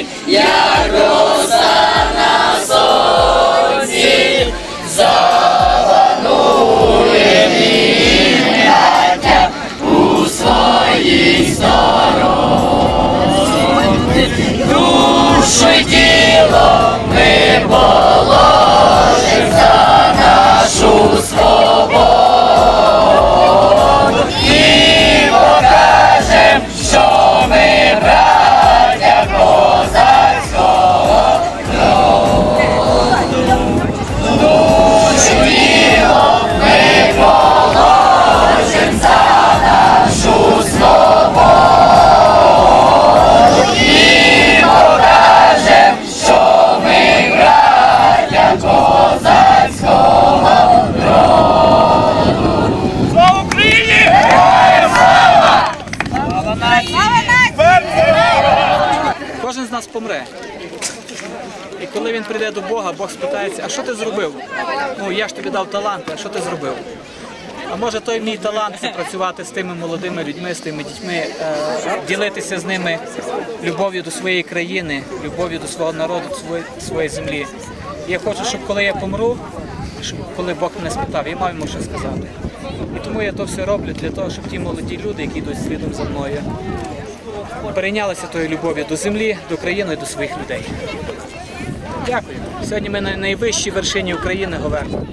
воріженьки, як прийде до Бога, Бог спитається, а що ти зробив? Ну я ж тобі дав таланти, а що ти зробив? А може той мій талант це працювати з тими молодими людьми, з тими дітьми, е, ділитися з ними любов'ю до своєї країни, любов'ю до свого народу, до своєї, землі. Я хочу, щоб коли я помру, щоб коли Бог мене спитав, я мав йому що сказати. І тому я то все роблю для того, щоб ті молоді люди, які йдуть слідом за мною, перейнялися тою любов'ю до землі, до країни і до своїх людей. Дякую. Сьогодні ми на найвищій вершині України говоримо.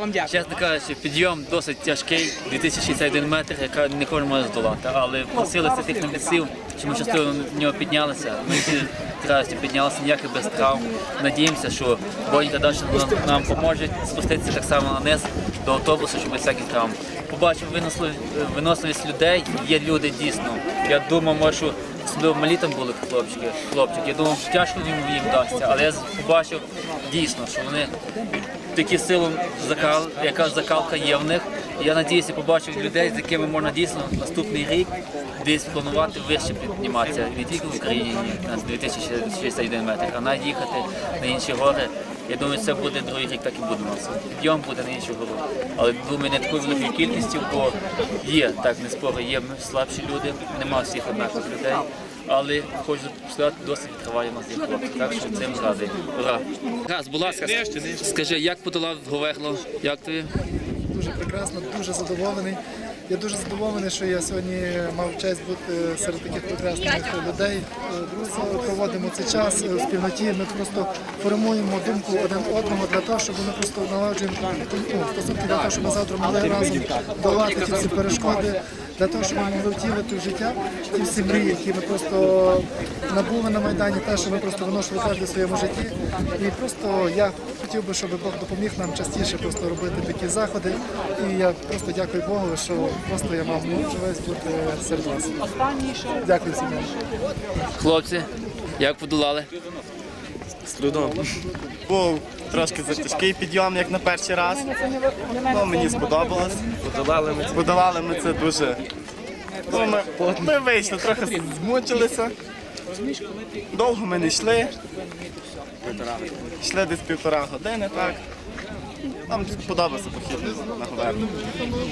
Вам дякую. Чесно кажучи, підйом досить тяжкий, 2061 метр, яка не кожен може здолати. Але просилися тих небесів, що ми щасливо на нього піднялися. Ми всі радістю піднялися ніяких без травм. Надіємося, що Бонька далі нам, поможе спуститися так само на низ до автобусу, щоб без всяких травм. Побачив виносливість, людей. Є люди дійсно. Я може, що особливо там були хлопчики, хлопчики. Я думав, що тяжко їм їм вдасться, але я побачив дійсно, що вони такі силу закал, яка закалка є в них. Я надіюся, побачив людей, з якими можна дійсно наступний рік десь планувати вище підніматися не тільки в Україні на 2061 метр, а навіть їхати на інші гори. Я думаю, це буде другий рік, так і буде у нас. Підйом буде на іншу гору. Але думаю, не такою великою кількістю, бо є так не спори, є слабші люди, нема всіх однакових людей. Але хочу сказати, досить триває нас хлопці. Так що цим радий. Ура! Газ, будь ласка, скажи, як подолав Говерло? Як тобі? дуже прекрасно, дуже задоволений. Я дуже задоволений, що я сьогодні мав честь бути серед таких прекрасних людей. Е, Друзі, проводимо цей час е, в спільноті. Ми просто формуємо думку один одного для того, щоб ми просто налагоджуємо ну, стосунки для того, щоб ми завтра могли разом долати ті всі перешкоди, для того, щоб ми могли втілити в життя ті всі мрії, які ми просто набули на майдані, те, що ми просто виношували кожен в своєму житті. І просто я хотів би, щоб Бог допоміг нам частіше просто робити такі заходи. І я просто дякую Богу, що просто я мав можливість бути серед вас. Дякую всім. Хлопці, як подолали? З трудом. Був трошки затяжкий підйом, як на перший раз. Ну, мені сподобалось. Подолали ми Подолали ми це дуже. Ну, ми, ми вийшли, трохи змучилися. Довго ми не йшли. Йшли десь півтора години, так. Нам сподобався похід на Говерну.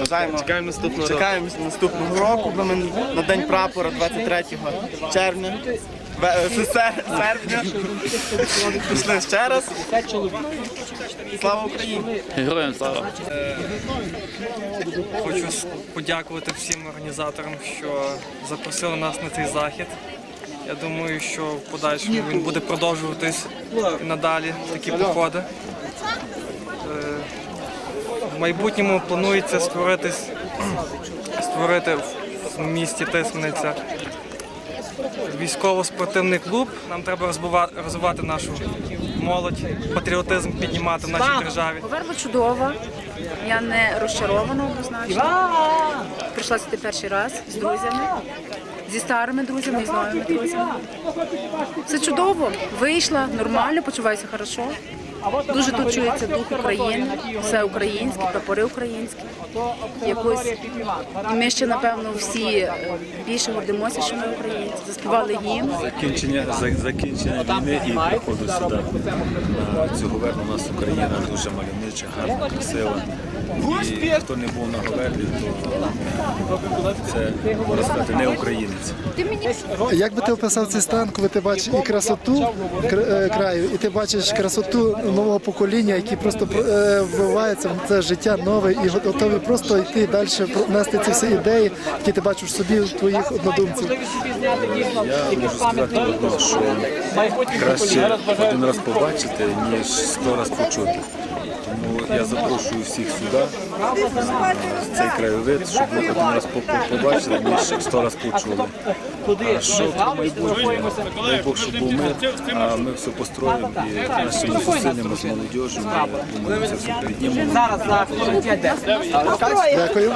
Бажаємо, Чекаємо наступного року. чекаємо наступного року, бо ми на День прапора 23 червня. Е, сер- серпня. Пішли ще раз. Слава Україні! Героям слава! Хочу с- подякувати всім організаторам, що запросили нас на цей захід. Я думаю, що в подальшому він буде продовжуватись і надалі такі походи. Е, В майбутньому планується створитись, створити в місті Тисмениця військово-спортивний клуб. Нам треба розвивати нашу молодь, патріотизм піднімати в нашій державі. Поверба чудова. Я не розчарована однозначно. Прийшла сюди перший раз з друзями, зі старими друзями і з новими друзями. Все чудово. Вийшла, нормально, почуваюся хорошо. Дуже тут чується дух України, все українське, прапори українські. Якось ми ще напевно всі е, більше гордимося, що ми українці. Заспівали гімн. закінчення, закінчення війни і приходу сюди. На цю говерну у нас Україна дуже мальовнича, гарна, красива. І хто не був на говерлі, то це можна сказати не українець. Як би ти описав цей стан, коли ти бачиш і красоту е, краю, і ти бачиш красоту нового покоління, які просто е, вливаються в це життя нове і готові просто йти далі, нести ці всі ідеї, які ти бачиш собі, твоїх однодумців. Я можу сказати одно, що краще один раз побачити, ніж сто раз почути. Тому я запрошую всіх сюди, в цей краєвид, щоб ви один раз по- побачили, ніж сто раз почули. Що про майбутнє? Дай Бог, щоб був мир, а ми все построїмо і нашими зусиллями з молодіжю ми це все піднімемо. Зараз за хвилин 5-10. Дякую.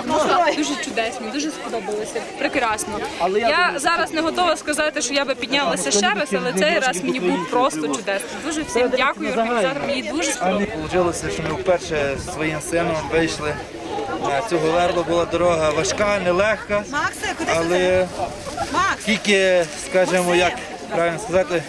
Дуже чудесно, дуже сподобалося. Прекрасно. Я зараз не готова сказати, що я би піднялася ще раз, але цей раз мені був просто чудесно. Дуже всім дякую організаторам. Мені дуже сподобалося. Получилося, що ми вперше зі своїм сином вийшли на цю говерлу. Була дорога важка, нелегка, але тільки, скажімо, як правильно сказати,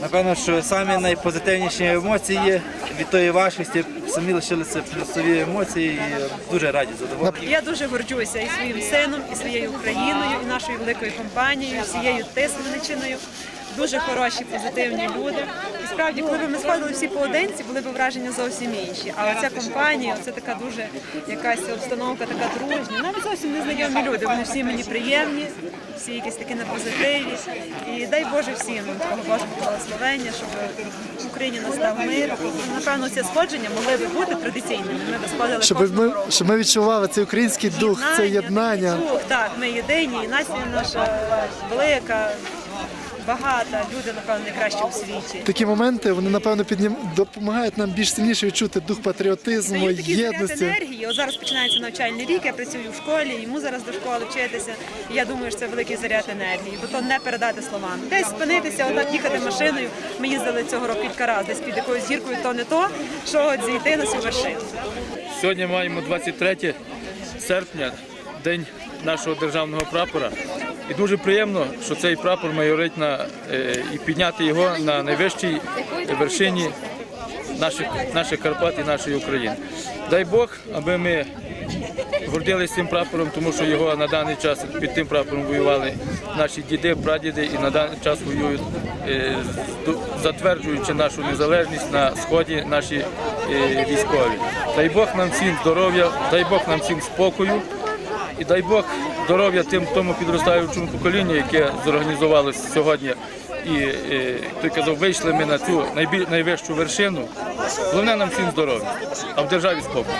напевно, що самі найпозитивніші емоції від тої важкості самі лишилися плюсові емоції і дуже раді задоволені. Я дуже горджуся і своїм сином, і своєю Україною, і нашою великою компанією, всією Тисменичиною. Дуже хороші, позитивні люди. І справді, коли б ми сходили всі поодинці, були б враження зовсім інші. А оця компанія, це така дуже якась обстановка, така дружня. Навіть зовсім незнайомі люди. Вони всі мені приємні, всі якісь такі на позитиві. І дай Боже всім такого Божого благословення, щоб в Україні настав мир. І, Напевно, ці сходження могли б бути традиційними. Ми б сходили Щоб ми, щоб ми відчували цей український дух, це єднання. Дух, так, ми єдині, і нація наша велика, багата, люди, напевно, найкращі у світі. Такі моменти вони напевно піднім допомагають нам більш сильніше відчути дух патріотизму, Дають такий заряд єдності. енергії. От зараз починається навчальний рік, я працюю в школі, йому зараз до школи вчитися. І я думаю, що це великий заряд енергії, бо то не передати словами. Десь спинитися, отак їхати машиною. Ми їздили цього року кілька разів, десь під якоюсь зіркою, то не то, що от зійти на цю вершину. Сьогодні маємо 23 серпня, день нашого державного прапора. І дуже приємно, що цей прапор майорить на е, і підняти його на найвищій вершині наших, наших Карпат і нашої України. Дай Бог, аби ми гордилися цим прапором, тому що його на даний час під тим прапором воювали наші діди, прадіди і на даний час воюють, е, затверджуючи нашу незалежність на сході наші е, військові. Дай Бог нам всім здоров'я, дай Бог нам всім спокою. І дай Бог здоров'я тим тому підростаючому поколінню, яке зорганізувалося сьогодні. І е, той казав, вийшли ми на цю найбіль, найвищу вершину. Головне нам всім здоров'я, а в державі спокій.